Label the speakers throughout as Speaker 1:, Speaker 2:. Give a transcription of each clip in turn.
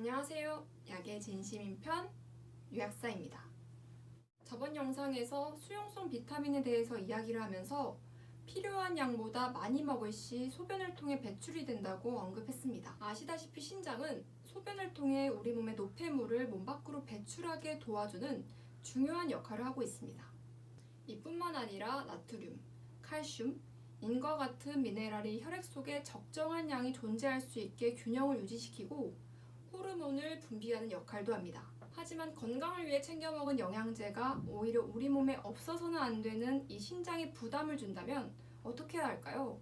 Speaker 1: 안녕하세요. 약의 진심인 편 유약사입니다. 저번 영상에서 수용성 비타민에 대해서 이야기를 하면서 필요한 양보다 많이 먹을 시 소변을 통해 배출이 된다고 언급했습니다. 아시다시피 신장은 소변을 통해 우리 몸의 노폐물을 몸 밖으로 배출하게 도와주는 중요한 역할을 하고 있습니다. 이뿐만 아니라 나트륨, 칼슘, 인과 같은 미네랄이 혈액 속에 적정한 양이 존재할 수 있게 균형을 유지시키고 호르몬을 분비하는 역할도 합니다. 하지만 건강을 위해 챙겨 먹은 영양제가 오히려 우리 몸에 없어서는 안 되는 이 신장에 부담을 준다면 어떻게 해야 할까요?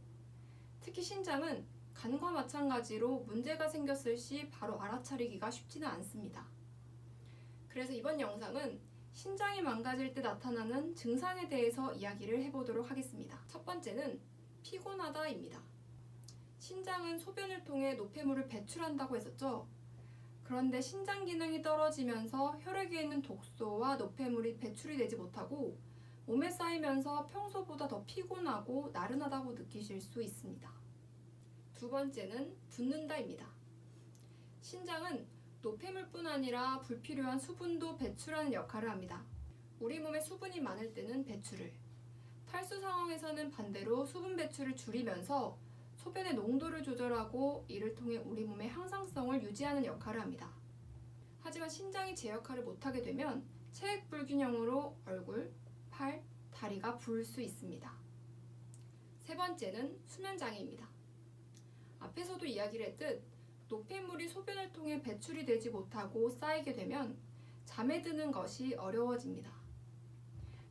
Speaker 1: 특히 신장은 간과 마찬가지로 문제가 생겼을 시 바로 알아차리기가 쉽지는 않습니다. 그래서 이번 영상은 신장이 망가질 때 나타나는 증상에 대해서 이야기를 해보도록 하겠습니다. 첫 번째는 피곤하다입니다. 신장은 소변을 통해 노폐물을 배출한다고 했었죠. 그런데 신장 기능이 떨어지면서 혈액에 있는 독소와 노폐물이 배출이 되지 못하고 몸에 쌓이면서 평소보다 더 피곤하고 나른하다고 느끼실 수 있습니다. 두 번째는 붓는다입니다. 신장은 노폐물뿐 아니라 불필요한 수분도 배출하는 역할을 합니다. 우리 몸에 수분이 많을 때는 배출을, 탈수 상황에서는 반대로 수분 배출을 줄이면서 소변의 농도를 조절하고 이를 통해 우리 몸의 항상성을 유지하는 역할을 합니다. 하지만 신장이 제 역할을 못하게 되면 체액 불균형으로 얼굴, 팔, 다리가 부을 수 있습니다. 세 번째는 수면장애입니다. 앞에서도 이야기를 했듯 노폐물이 소변을 통해 배출이 되지 못하고 쌓이게 되면 잠에 드는 것이 어려워집니다.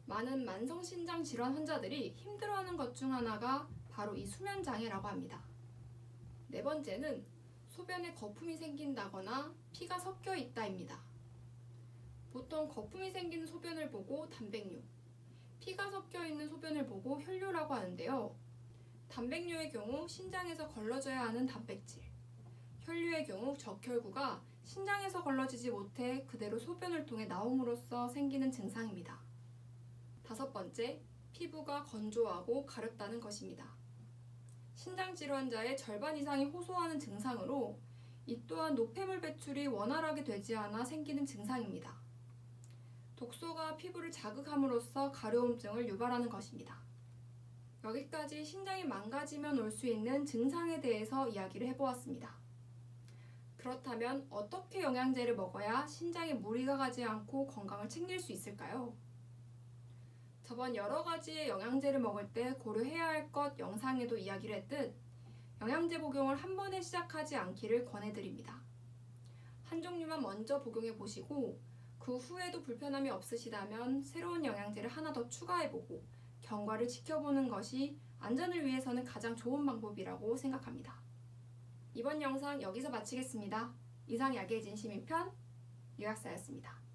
Speaker 1: 많은 만성신장 질환 환자들이 힘들어하는 것 중 하나가 바로 이 수면 장애라고 합니다. 네 번째는 소변에 거품이 생긴다거나 피가 섞여 있다입니다. 보통 거품이 생기는 소변을 보고 단백뇨, 피가 섞여 있는 소변을 보고 혈뇨라고 하는데요. 단백뇨의 경우 신장에서 걸러져야 하는 단백질, 혈류의 경우 적혈구가 신장에서 걸러지지 못해 그대로 소변을 통해 나옴으로써 생기는 증상입니다. 다섯 번째, 피부가 건조하고 가렵다는 것입니다. 신장 질환자의 절반 이상이 호소하는 증상으로 이 또한 노폐물 배출이 원활하게 되지 않아 생기는 증상입니다. 독소가 피부를 자극함으로써 가려움증을 유발하는 것입니다. 여기까지 신장이 망가지면 올 수 있는 증상에 대해서 이야기를 해보았습니다. 그렇다면 어떻게 영양제를 먹어야 신장에 무리가 가지 않고 건강을 챙길 수 있을까요? 저번 여러 가지의 영양제를 먹을 때 고려해야 할 것 영상에도 이야기를 했듯 영양제 복용을 한 번에 시작하지 않기를 권해드립니다. 한 종류만 먼저 복용해 보시고 그 후에도 불편함이 없으시다면 새로운 영양제를 하나 더 추가해 보고 경과를 지켜보는 것이 안전을 위해서는 가장 좋은 방법이라고 생각합니다. 이번 영상 여기서 마치겠습니다. 이상 약의 진심인 편 유약사였습니다.